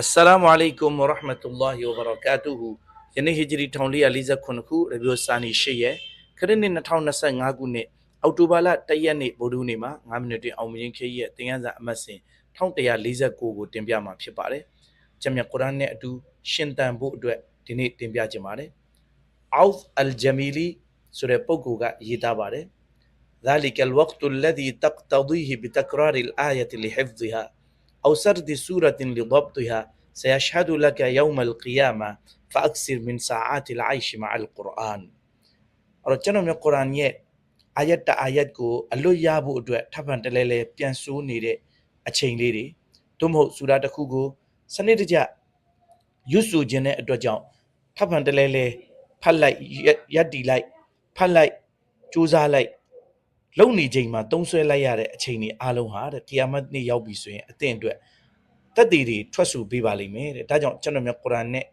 အစ္စလာမုအလိုင်ကွမ်ဝရဟ်မတုလ္လာဟီဝဘရကာတူဟူယနေ့ဟီဂျရီ1449ခုရဘီယိုစာနီ8ရက်ခရစ်နှစ်2025ခုနှစ်အောက်တိုဘာလ1ရက်နေ့ဗုဒ္ဓဟူးနေ့မှာ9မိနစ်တွင်အောင်မြင်ခေရဲ့သင်ခန်းစာအမှတ်စဉ်1149ကိုတင်ပြမှာဖြစ်ပါတယ်။ဂျမ်မြတ်ကုရ်အာန်နဲ့အတူရှင်သန်ဖို့အတွက်ဒီနေ့တင်ပြခြင်းပါတယ်။ Auf al-Jamili ဆိုတဲ့ပုဂ္ဂိုလ်ကရေးသားပါတယ်။ ذلك الوقت الذي تقتضيه بتكرار الآية لحفظها أو سرد سورة لضبطها سيشهد لك يوم القيامة فأكثر من ساعات العيش مع القرآن အဲ့တော့ကျွန်တော်မျိုးကုရ်အာန်ရဲ့အာယတ်တအာယတ်ကိုအလွတ်ရဖို့အတွက်ထပ်ပံတလဲလဲပြန်ဆိုးနေတဲ့အချိန်လေးတွေသို့မဟုတ်စူရာတစ်ခုကိုစနစ်တကျရွတ်ဆိုခြင်းတဲ့အတွက်ကြောင့်ထပ်ပံတလဲလဲဖတ်လိုက်ရက်ရက်တီလိုက်ဖတ်လိုက်စူးစမ်းလိုက် လုံနေချိန်မှာတုံးဆွဲလိုက်ရတဲ့အချိန်တွေအားလုံးဟာတဲ့ကီယာမတ်နေ့ရောက်ပြီဆိုရင်အသင်အတွက်တက်တည်တွေထွက်ဆိုပေးပါလိမ့်မယ်တဲ့ဒါကြောင့်ကျွန်တော်မျိုးကုရ်အာန်နဲ့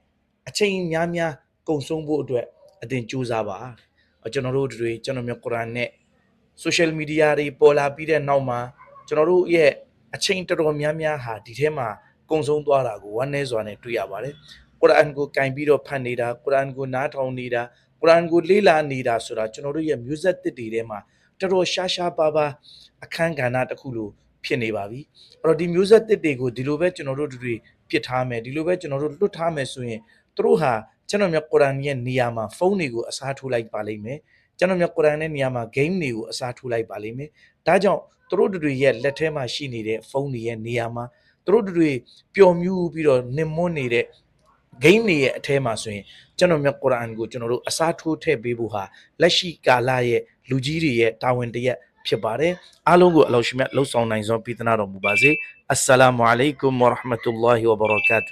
အချိန်များများကုံဆုံးဖို့အတွက်အသင်ကြိုးစားပါတဲ့ကျွန်တော်တို့တွေကျွန်တော်မျိုးကုရ်အာန်နဲ့ social media တွေပေါ်လာပြီးတဲ့နောက်မှာကျွန်တော်တို့ရဲ့အချိန်တော်တော်များများဟာဒီထဲမှာကုံဆုံးသွားတာကိုဝမ်းနည်းစွာနဲ့တွေ့ရပါတယ်ကုရ်အာန်ကိုကင်ပြီးတော့ဖတ်နေတာကုရ်အာန်ကိုနားထောင်နေတာကုရ်အာန်ကိုလေ့လာနေတာဆိုတာကျွန်တော်တို့ရဲ့မျိုးဆက်တစ်တွေထဲမှာ တော်တော်ရှားရှားပါးပါးအခန်းကဏ္ဍတစ်ခုလိုဖြစ်နေပါပြီအဲ့တော့ဒီမျိုးဆက်တစ်တွေကိုဒီလိုပဲကျွန်တော်တို့တွေပြစ်ထားမယ်ဒီလိုပဲကျွန်တော်တို့လွတ်ထားမယ်ဆိုရင်သူတို့ဟာကျွန်တော်မြတ်ကုရ်အာန်ရဲ့နေရာမှာဖုန်းတွေကိုအစားထိုးလိုက်ပါလိမ့်မယ်ကျွန်တော်မြတ်ကုရ်အာန်ရဲ့နေရာမှာ game တွေကိုအစားထိုးလိုက်ပါလိမ့်မယ်ဒါကြောင့်သူတို့တွေရဲ့လက်ထဲမှာရှိနေတဲ့ဖုန်းတွေရဲ့နေရာမှာသူတို့တွေပျော်မြူးပြီးတော့နင်မွန်းနေ တဲ့ game တွေရဲ့အထဲမှာဆိုရင်ကျွန်တော်မြတ်ကုရ်အာန်ကိုကျွန်တော်တို့အစားထိုးထည့်ပေးဖို့ဟာလက်ရှိကာလရဲ့လူကြီးတွေရဲ့တာဝန်တရက်ဖြစ်ပါတယ်အားလုံးကိုအလောရှိမြတ်လှုပ်ဆောင်နိုင်စွာပြည်သနာတော်မူပါစေအစ္စလာမုအလိုင်ကွမ်ဝရဟ်မတုလ္လာဟီဝဘရကာတူ